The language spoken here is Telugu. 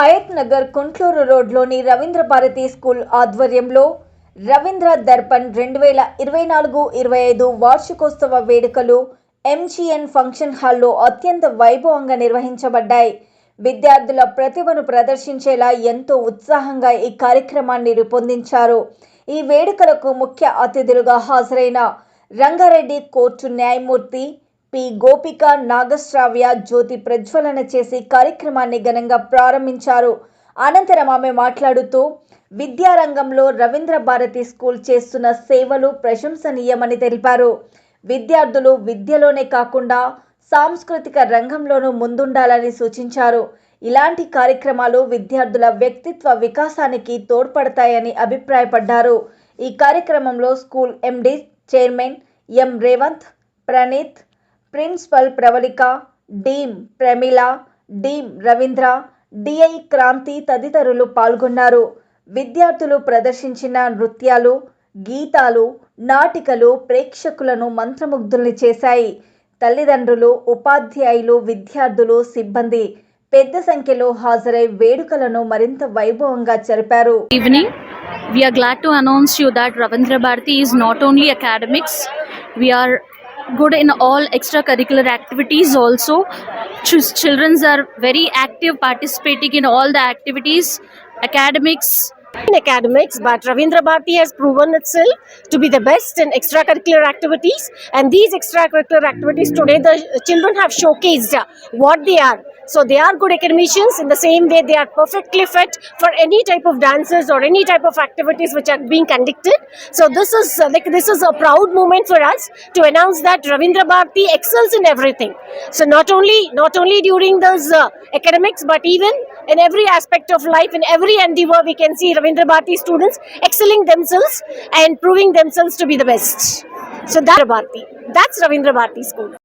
హయత్ నగర్ కుంట్లూరు రోడ్లోని రవీంద్ర భారతి స్కూల్ ఆధ్వర్యంలో రవీంద్ర దర్పణ్ రెండు వేల ఇరవై నాలుగు ఇరవై ఐదు వార్షికోత్సవ వేడుకలు ఎంజీఎన్ ఫంక్షన్ హాల్లో అత్యంత వైభవంగా నిర్వహించబడ్డాయి. విద్యార్థుల ప్రతిభను ప్రదర్శించేలా ఎంతో ఉత్సాహంగా ఈ కార్యక్రమాన్ని రూపొందించారు. ఈ వేడుకలకు ముఖ్య అతిథులుగా హాజరైన రంగారెడ్డి కోర్టు న్యాయమూర్తి పి. గోపిక నాగశ్రావ్య జ్యోతి ప్రజ్వలన చేసి కార్యక్రమాన్ని ఘనంగా ప్రారంభించారు. అనంతరం ఆమె మాట్లాడుతూ విద్యారంగంలో రవీంద్ర భారతి స్కూల్ చేస్తున్న సేవలు ప్రశంసనీయమని తెలిపారు. విద్యార్థులు విద్యలోనే కాకుండా సాంస్కృతిక రంగంలోనూ ముందుండాలని సూచించారు. ఇలాంటి కార్యక్రమాలు విద్యార్థుల వ్యక్తిత్వ వికాసానికి తోడ్పడతాయని అభిప్రాయపడ్డారు. ఈ కార్యక్రమంలో school MD chairman M. Revanth Praneeth principal Pravalika dean Pramila dean Ravindra DI Kranthi తదితరులు పాల్గొన్నారు. విద్యార్థులు ప్రదర్శించిన నృత్యాలు గీతాలు నాటికలు ప్రేక్షకులను మంత్రముగ్ధుల్ని చేశాయి. తల్లిదండ్రులు ఉపాధ్యాయులు విద్యార్థులు సిబ్బంది పెద్ద సంఖ్యలో హాజరై వేడుకలను మరింత వైభవంగా జరిపారు. Evening We are glad to announce you that Ravindra Bharati is not only academics, we are good in all extracurricular activities also. Ch- Children are very active participating in all the activities, academics, in academics, but Ravindra Bharati has proven itself to be the best in extracurricular activities. And these extracurricular activities today, the children have showcased what they are. So they are good academicians. In the same way, they are perfectly fit for any type of dances or any type of activities which are being conducted. So this is uh, like this is a proud moment for us to announce that Ravindra Bharati excels in everything. So not only not only during those uh, academics, but even in every aspect of life, in every endeavor, we can see Ravindra Bharati students excelling themselves and proving themselves to be the best. So that's Bharati. That's Ravindra Bharati School.